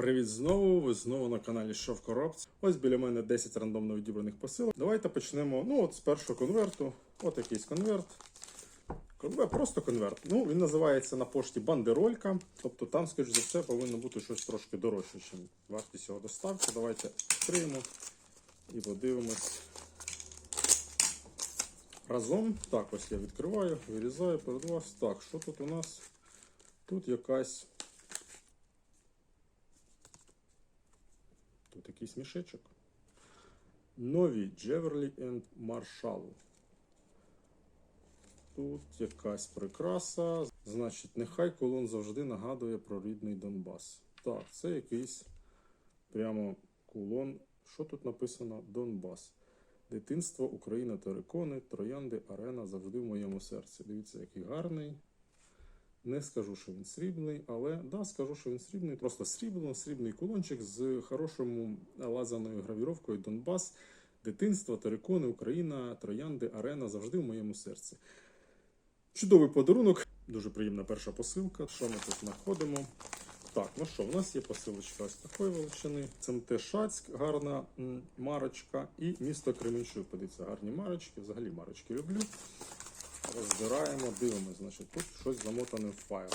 Привіт знову! Ви знову на каналі Що в коробці. Ось біля мене 10 рандомно відібраних посилок. Давайте почнемо. Ну, от з першого конверту. От якийсь конверт. Конверт, просто конверт. Ну, він називається на пошті бандеролька. Тобто там, скоріш за все, повинно бути щось трошки дорожче, ніж вартість його доставки. Давайте відкриємо і подивимось. Разом. Так, ось я відкриваю, вирізаю перед вас. Так, що тут у нас? Тут якась. Тут якийсь мішечок. Нові Джеверлі енд Маршал. Тут якась прикраса. Значить, нехай колон завжди нагадує про рідний Донбас. Так, це якийсь прямо кулон. Що тут написано? Донбас. Дитинство, Україна, терикони, троянди, арена завжди в моєму серці. Дивіться, який гарний. Не скажу, що він срібний, але да, скажу, що він срібний. Просто срібло, срібний кулончик з хорошою лазаною гравіровкою Донбас, дитинство, терикони, Україна, троянди, арена завжди в моєму серці. Чудовий подарунок, дуже приємна перша посилка. Що ми тут знаходимо? Так, ну що, в нас є посилочка ось такої величини. ЦМТ Шацьк, гарна марочка. І місто Кременчук. Подивіться, гарні марочки. Взагалі марочки люблю. Розбираємо, дивимося, значить, тут щось замотане в файл.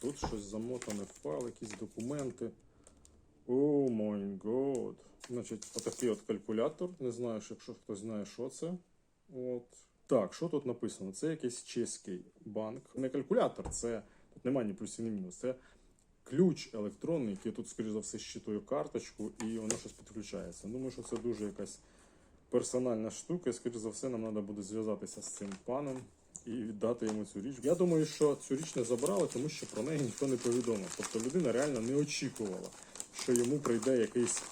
Тут щось замотане в файл, якісь документи. О май год. Значить, отакий от калькулятор. Не знаю, якщо хтось знає, що це. От. Так, що тут написано? Це якийсь чеський банк. Не калькулятор, це тут немає ні плюсів, ні мінус. Це ключ електронний, який тут, скоріш за все, щитує карточку, і воно щось підключається. Думаю, що це дуже якась персональна штука, і, скоріш за все, нам треба буде зв'язатися з цим паном і віддати йому цю річ. Я думаю, що цю річ не забрали, тому що про неї ніхто не повідомив. Тобто людина реально не очікувала, що йому прийде якийсь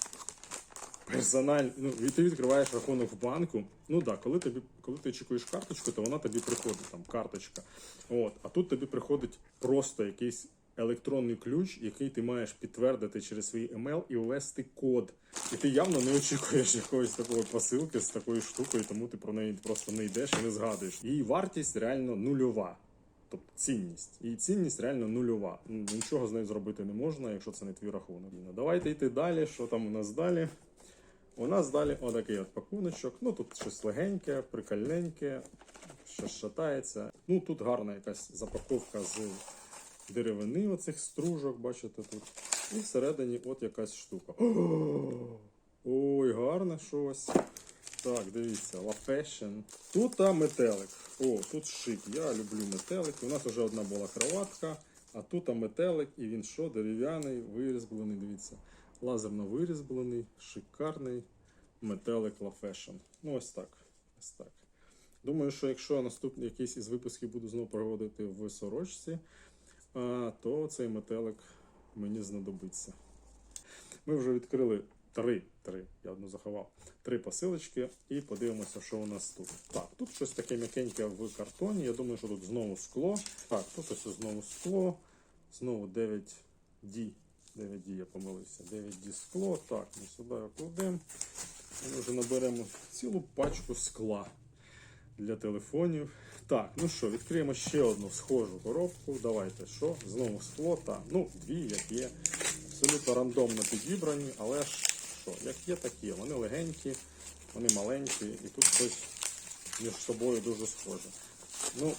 персональний. Ну, ти відкриваєш рахунок в банку. Ну так, коли тобі, коли ти очікуєш карточку, то вона тобі приходить, там карточка. От, а тут тобі приходить просто якийсь електронний ключ, який ти маєш підтвердити через свій емейл і ввести код. І ти явно не очікуєш якоїсь такої посилки з такою штукою, тому ти про неї просто не йдеш і не згадуєш. Її вартість реально нульова. Тобто цінність. І цінність реально нульова. Ну, Нічого з нею зробити не можна, якщо це не твій рахунок. Ну, Давайте йти далі. Що там у нас далі? У нас далі отакий от пакуночок. Ну тут щось легеньке, прикольненьке, щось шатається. Ну тут гарна якась запаковка з деревини оцих стружок, бачите тут. І всередині от якась штука. Ой, гарне щось. Так, дивіться, La Fashion. Тут а, метелик. О, тут шик. Я люблю метелики. У нас вже одна була кроватка, а тут а, метелик, і він що, дерев'яний, вирізблений, дивіться. Лазерно вирізблений, шикарний метелик La Fashion. Ну, ось так. Ось так. Думаю, що якщо наступний якийсь із випусків буду знову проводити в сорочці, то цей метелик мені знадобиться. Ми вже відкрили три, три, я одну заховав, три посилочки і подивимося, що у нас тут. Так, тут щось таке м'якеньке в картоні. Я думаю, що тут знову скло. Так, тут ось знову скло. Знову 9D. 9D я помилився. 9D скло. Так, ми сюди кладемо. Ми вже наберемо цілу пачку скла для телефонів. Так, ну що, відкриємо ще одну схожу коробку. Давайте що? Знову скло. Так, ну, дві, як є. Абсолютно рандомно підібрані, але ж що, як є, так є. Вони легенькі, вони маленькі, і тут щось між собою дуже схоже. Ну,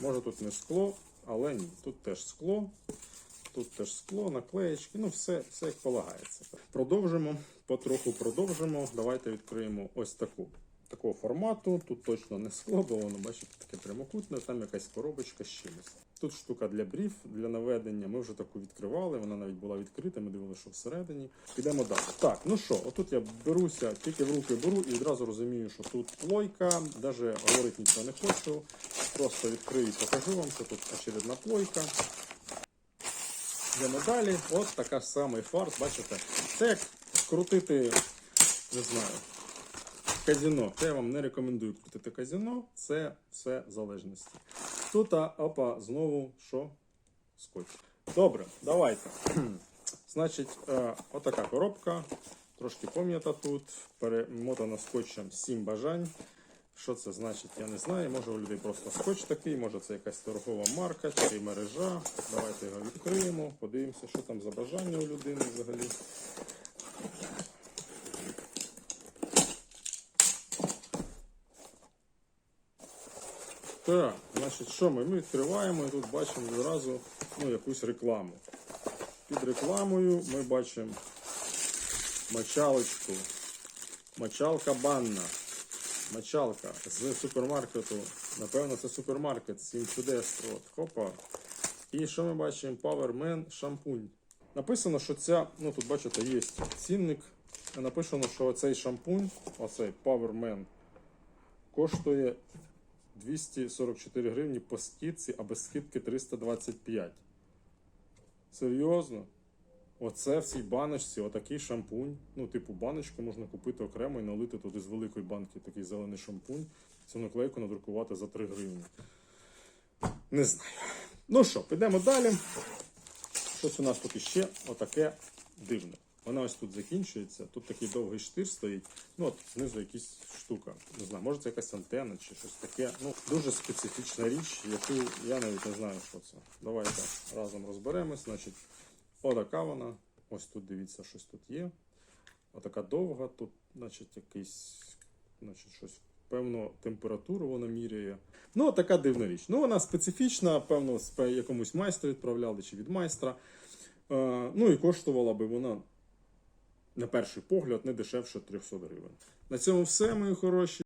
може тут не скло, але ні. Тут теж скло. Тут теж скло, наклеєчки, ну все, все як полагається. Продовжимо, потроху продовжимо. Давайте відкриємо ось таку. Такого формату. Тут точно не скло, бо воно, бачите, таке прямокутне, там якась коробочка з чимось. Тут штука для брів, для наведення. Ми вже таку відкривали, вона навіть була відкрита, ми дивилися, що всередині. Підемо далі. Так, ну що, отут я беруся, тільки в руки беру і одразу розумію, що тут плойка, навіть говорити нічого не хочу. Просто відкрию і покажу вам, що тут очередна плойка. Йдемо далі. От така самий фарс, бачите? Це як крутити, не знаю, казино. Це я вам не рекомендую крутити казино, це все залежності. Тут, опа, знову що? Скотч. Добре, давайте. Значить, е, отака коробка. Трошки пом'ята тут. Перемотана скотчем 7 бажань. Що це значить, я не знаю. Може у людей просто скотч такий, може це якась торгова марка чи мережа. Давайте його відкриємо, подивимося, що там за бажання у людини взагалі. Так, значить, що ми? Ми відкриваємо і тут бачимо відразу ну, якусь рекламу. Під рекламою ми бачимо мочалочку. Мочалка банна. Мочалка з супермаркету. Напевно, це супермаркет, 7 чудес. От, хопа. І що ми бачимо? Powerman шампунь. Написано, що ця, ну тут бачите, є цінник. Написано, що цей шампунь, оцей Powerman, коштує 244 гривні по скидці, а без скидки 325. Серйозно? Оце в цій баночці, отакий шампунь. Ну, типу, баночку можна купити окремо і налити туди з великої банки такий зелений шампунь. Цю наклейку надрукувати за 3 гривні. Не знаю. Ну що, підемо далі. Щось у нас тут іще отаке дивне. Вона ось тут закінчується. Тут такий довгий штир стоїть. Ну, от знизу якась штука. Не знаю, може це якась антенна чи щось таке. Ну, дуже специфічна річ, яку я навіть не знаю, що це. Давайте разом розберемось. Значить, отака вона. Ось тут дивіться, щось тут є. Отака довга, тут, значить, якийсь, значить, щось. Певно, температуру вона міряє. Ну, така дивна річ. Ну, вона специфічна, певно, якомусь майстру відправляли чи від майстра. Е, ну і коштувала би вона, на перший погляд, не дешевше 300 гривень. На цьому все, мої хороші.